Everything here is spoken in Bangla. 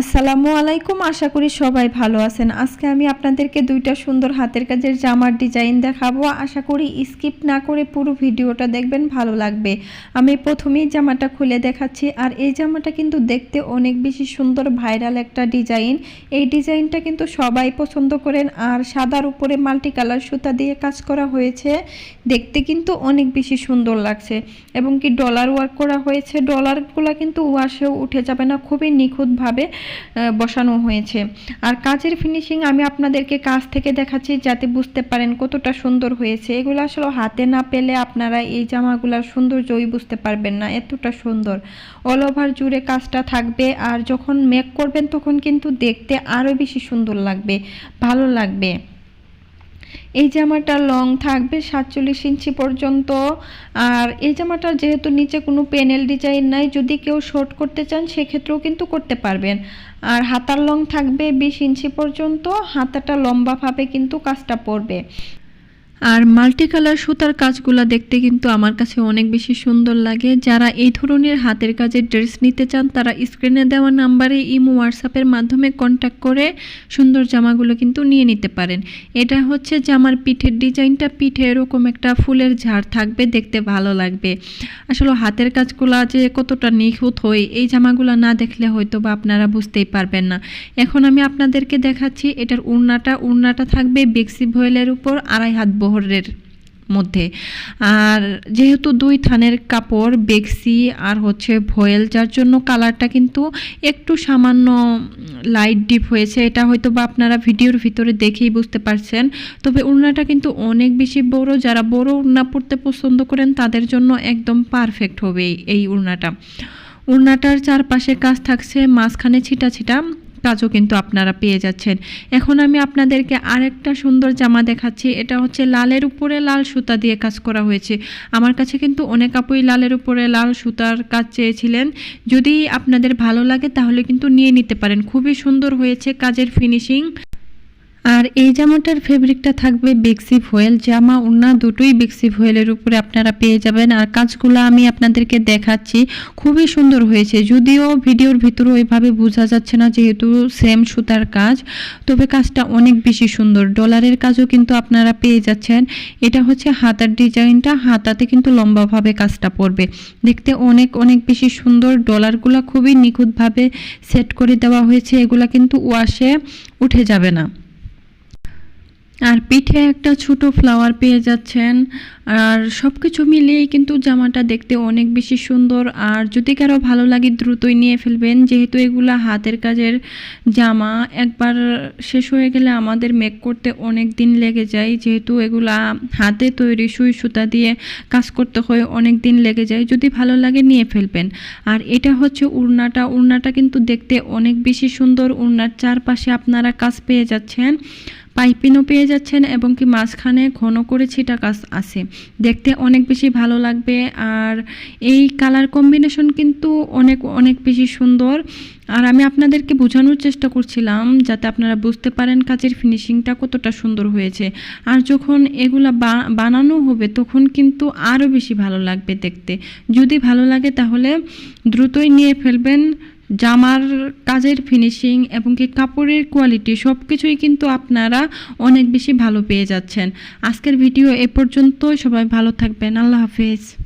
আসসালামু আলাইকুম, আশা করি সবাই ভালো আছেন। আজকে আমি আপনাদেরকে দুইটা সুন্দর হাতের কাজের জামার ডিজাইন দেখাবো। আশা করি স্কিপ না করে পুরো ভিডিওটা দেখবেন, ভালো লাগবে। আমি প্রথমেই জামাটা খুলে দেখাচ্ছি, আর এই জামাটা কিন্তু দেখতে অনেক বেশি সুন্দর, ভাইরাল একটা ডিজাইন। এই ডিজাইনটা কিন্তু সবাই পছন্দ করেন, আর সাদার উপরে মাল্টি কালার সুতা দিয়ে কাজ করা হয়েছে। দেখতে কিন্তু অনেক বেশি সুন্দর লাগছে, এবং কি ডলার ওয়ার্ক করা হয়েছে। ডলারগুলো কিন্তু ওয়াশেও উঠে যাবে না, খুবই নিখুঁতভাবে। বসানো হয়েছে। আর কাজের ফিনিশিং আমি আপনাদেরকে কাজ থেকে দেখাচ্ছি যাতে বুঝতে পারেন কতটা সুন্দর হয়েছে। এগুলো আসলে হাতে না পেলে আপনারা এই জামাগুলোর সৌন্দর্যই বুঝতে পারবেন না, এতটা সুন্দর। অল ওভার জুড়ে কাজটা থাকবে আর যখন মেক করবেন তখন কিন্তু দেখতে আরও বেশি সুন্দর লাগবে, ভালো লাগবে। এই জামাটা লং থাকবে সাতচল্লিশ ইঞ্চি পর্যন্ত। আর এই জামাটা যেহেতু নিচে কোনো প্যানেল ডিজাইন নাই, যদি কেউ শর্ট করতে চান, সেক্ষেত্রেও কিন্তু করতে পারবেন। আর হাতার লং থাকবে বিশ ইঞ্চি পর্যন্ত, হাতাটা লম্বাভাবে কিন্তু কাজটা পড়বে। আর মাল্টি কালার সুতার কাজগুলো দেখতে কিন্তু আমার কাছে অনেক বেশি সুন্দর লাগে। যারা এই ধরনের হাতের কাজের ড্রেস নিতে চান, তারা স্ক্রিনে দেওয়া নাম্বারে ইমো হোয়াটসঅ্যাপের মাধ্যমে কন্ট্যাক্ট করে সুন্দর জামাগুলো কিন্তু নিয়ে নিতে পারেন। এটা হচ্ছে জামার পিঠের ডিজাইনটা, পিঠে এরকম একটা ফুলের ঝাড় থাকবে, দেখতে ভালো লাগবে। আসলে হাতের কাজগুলো যে কতটা নিখুঁত হয়, এই জামাগুলো না দেখলে হয়তো বা আপনারা বুঝতেই পারবেন না। এখন আমি আপনাদেরকে দেখাচ্ছি, এটার উড়নাটা উড়নাটা থাকবে বেক্সি ভয়েলের উপর, আড়াই হাত বহরের মধ্যে। আর যেহেতু দুই থানের কাপড়, বেক্সি আর হচ্ছে ভয়েল, যার জন্য কালারটা কিন্তু একটু সামান্য লাইট ডিপ হয়েছে, এটা হয়তো বা আপনারা ভিডিওর ভিতরে দেখেই বুঝতে পারছেন। তবে উড়নাটা কিন্তু অনেক বেশি বড়, যারা বড় উড়না পরতে পছন্দ করেন তাদের জন্য একদম পারফেক্ট হবে এই উড়নাটা। উড়নাটার চারপাশে কাজ থাকছে, মাঝখানে ছিটা ছিটা। কাজও কিন্তু আপনারা পেয়ে যাচ্ছেন। এখন আমি আপনাদেরকে আরেকটা সুন্দর জামা দেখাচ্ছি। এটা হচ্ছে লালের উপরে লাল সুতা দিয়ে কাজ করা হয়েছে। আমার কাছে কিন্তু অনেক আপুই লালের উপরে লাল সুতার কাজ চেয়েছিলেন। যদি আপনাদের ভালো লাগে তাহলে কিন্তু নিয়ে নিতে পারেন। খুবই সুন্দর হয়েছে কাজের ফিনিশিং। আর এই জামাটার ফেব্রিকটা থাকবে বেক্সি ফয়েল জামা ওড়না দুটোই বেক্সি ফয়েলের উপরে আপনারা পেয়ে যাবেন। আর কাজগুলো আমি আপনাদেরকে দেখাচ্ছি। খুবই সুন্দর হয়েছে। যদিও ভিডিওর ভিতরে ওইভাবে বোঝা যাচ্ছে না, যেহেতু সেম সুতার কাজ। তবে কাজটা অনেক বেশি সুন্দর। ডলারের কাজও কিন্তু আপনারা পেয়ে যাচ্ছেন। এটা হচ্ছে হাতার ডিজাইনটা। হাতাতে কিন্তু লম্বাভাবে কাজটা পড়বে। দেখতে অনেক অনেক বেশি সুন্দর। ডলারগুলো খুবই নিখুঁতভাবে সেট করে দেওয়া হয়েছে। এগুলা কিন্তু ওয়াশে উঠে যাবে না। আর পিঠে একটা ছোট ফ্লাওয়ার পেয়ে যাচ্ছেন। আর সব কিছু মিলিয়েই কিন্তু জামাটা দেখতে অনেক বেশি সুন্দর। আর যদি কারও ভালো লাগে, দ্রুতই নিয়ে ফেলবেন। যেহেতু এগুলা হাতের কাজের জামা, একবার শেষ হয়ে গেলে আমাদের মেক করতে অনেক দিন লেগে যায়। যেহেতু এগুলা হাতে তৈরি সুই সুতা দিয়ে কাজ করতে হয়, অনেক দিন লেগে যায়। যদি ভালো লাগে, নিয়ে ফেলবেন। আর এটা হচ্ছে উড়নাটা। উড়নাটা কিন্তু দেখতে অনেক বেশি সুন্দর। উড়নার চারপাশে আপনারা কাজ পেয়ে যাচ্ছেন। পাইপিনও পেয়ে যাচ্ছেন এবং কি মাঝখানে ঘন করে ছিটা কাজ আছে। দেখতে অনেক বেশি ভালো লাগবে আর এই কালার কম্বিনেশন কিন্তু অনেক অনেক বেশি সুন্দর। আর আমি আপনাদেরকে বোঝানোর চেষ্টা করছিলাম যাতে আপনারা বুঝতে পারেন কাজের ফিনিশিংটা কতটা সুন্দর হয়েছে। আর যখন এগুলা বানানো হবে তখন কিন্তু আরও বেশি ভালো লাগবে দেখতে। যদি ভালো লাগে তাহলে দ্রুতই নিয়ে ফেলবেন জামার কাজের ফিনিশিং এবং কি কাপড়ের কোয়ালিটি সব কিছুই কিন্তু আপনারা অনেক বেশি ভালো পেয়ে যাচ্ছেন। আজকের ভিডিও এ পর্যন্ত সবাই ভালো থাকবেন, আল্লাহ হাফেজ।